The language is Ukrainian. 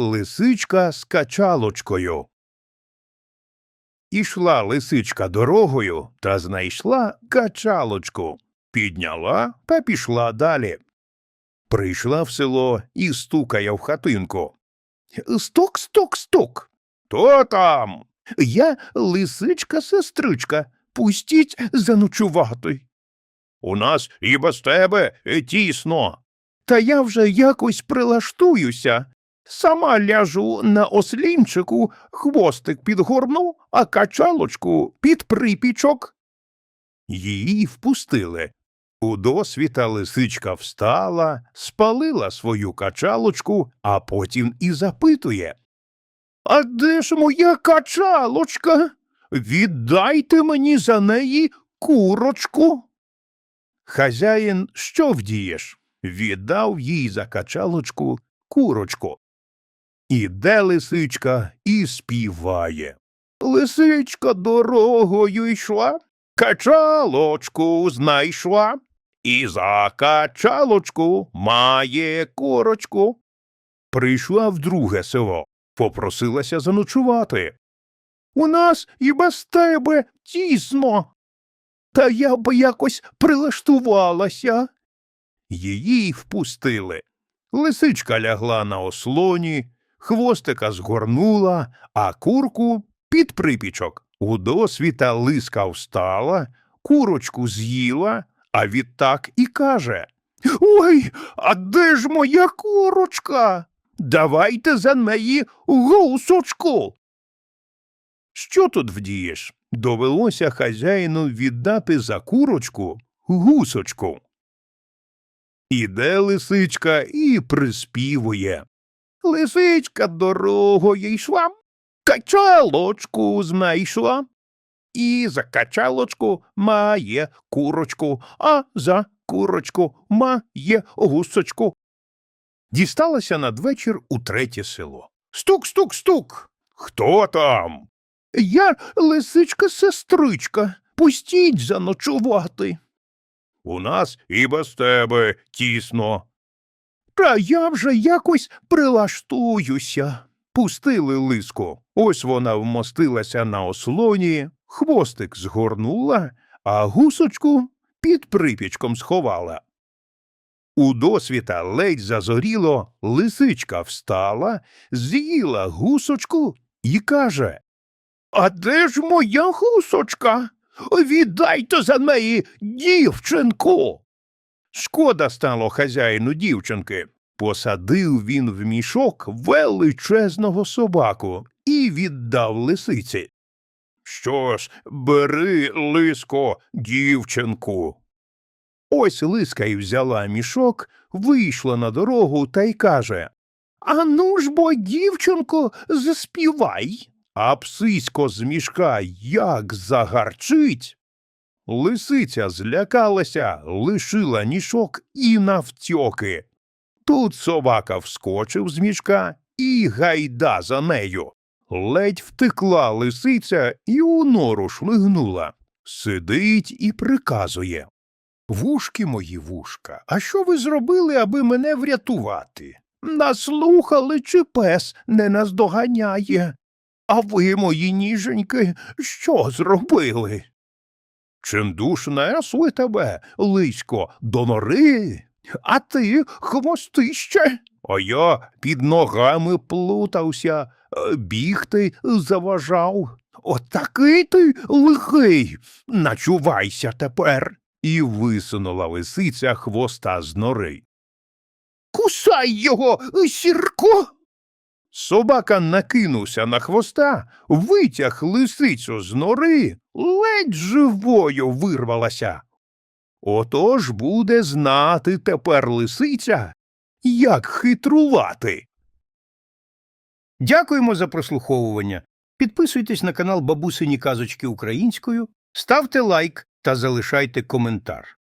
Лисичка з качалочкою. Ішла лисичка дорогою та знайшла качалочку, підняла та пішла далі. Прийшла в село і стукає в хатинку. Стук, стук, стук. Хто там? Я лисичка сестричка. Пустіть заночувати. У нас і без тебе тісно. Та я вже якось прилаштуюся. Сама ляжу на ослінчику, хвостик підгорну, а качалочку під припічок. Її впустили. У досвіта лисичка встала, спалила свою качалочку, а потім і запитує. А де ж моя качалочка? Віддайте мені за неї курочку. Хазяїн що вдієш? Віддав їй за качалочку курочку. Іде лисичка і співає. Лисичка дорогою йшла, качалочку знайшла, і за качалочку має курочку. Прийшла в друге село, попросилася заночувати. У нас і без тебе тісно. Та я б якось прилаштувалася. Її впустили. Лисичка лягла на ослоні, хвостика згорнула, а курку під припічок. У досвіта лиска встала, курочку з'їла, а відтак і каже Ой, а де ж моя курочка? Давайте за неї гусочку. Що тут вдієш? Довелося хазяїну віддати за курочку гусочку. Іде лисичка і приспівує. Лисичка дорогою йшла, качалочку знайшла. І за качалочку має курочку, а за курочку має гусочку. Дісталася надвечір у третє село. Стук, стук, стук. Хто там? Я лисичка сестричка. Пустіть заночувати. У нас і без тебе тісно. Та я вже якось прилаштуюся. Пустили лиску. Ось вона вмостилася на ослоні, хвостик згорнула, а гусочку під припічком сховала. У досвіта ледь зазоріло, лисичка встала, з'їла гусочку і каже А де ж моя гусочка? Віддайте за неї дівчинку. Шкода стало хазяїну дівчинки. Посадив він в мішок величезного собаку і віддав лисиці. Що ж, бери, лиско, дівчинку. Ось лиска й взяла мішок, вийшла на дорогу та й каже Ану ж бо, дівчинко, заспівай. А псисько з мішка як загарчить. Лисиця злякалася, лишила мішок і навтьоки. Тут собака вскочив з мішка і гайда за нею. Ледь втекла лисиця і у нору шлигнула. Сидить і приказує. Вушки мої вушка, а що ви зробили, аби мене врятувати? Наслухали, чи пес не наздоганяє. А ви, мої ніженьки, що зробили? Чим душ тебе, лисько, до нори, а ти хвостище. А я під ногами плутався, е, бігти заважав. Отакий ти лихий. Начувайся тепер. І висунула лисиця хвоста з нори. Кусай його, сірко. Собака накинувся на хвоста, витяг лисицю з нори, ледь живою вирвалася. Отож буде знати тепер лисиця, як хитрувати. Дякуємо за прослуховування. Підписуйтесь на канал Бабусині Казочки Українською, ставте лайк та залишайте коментар.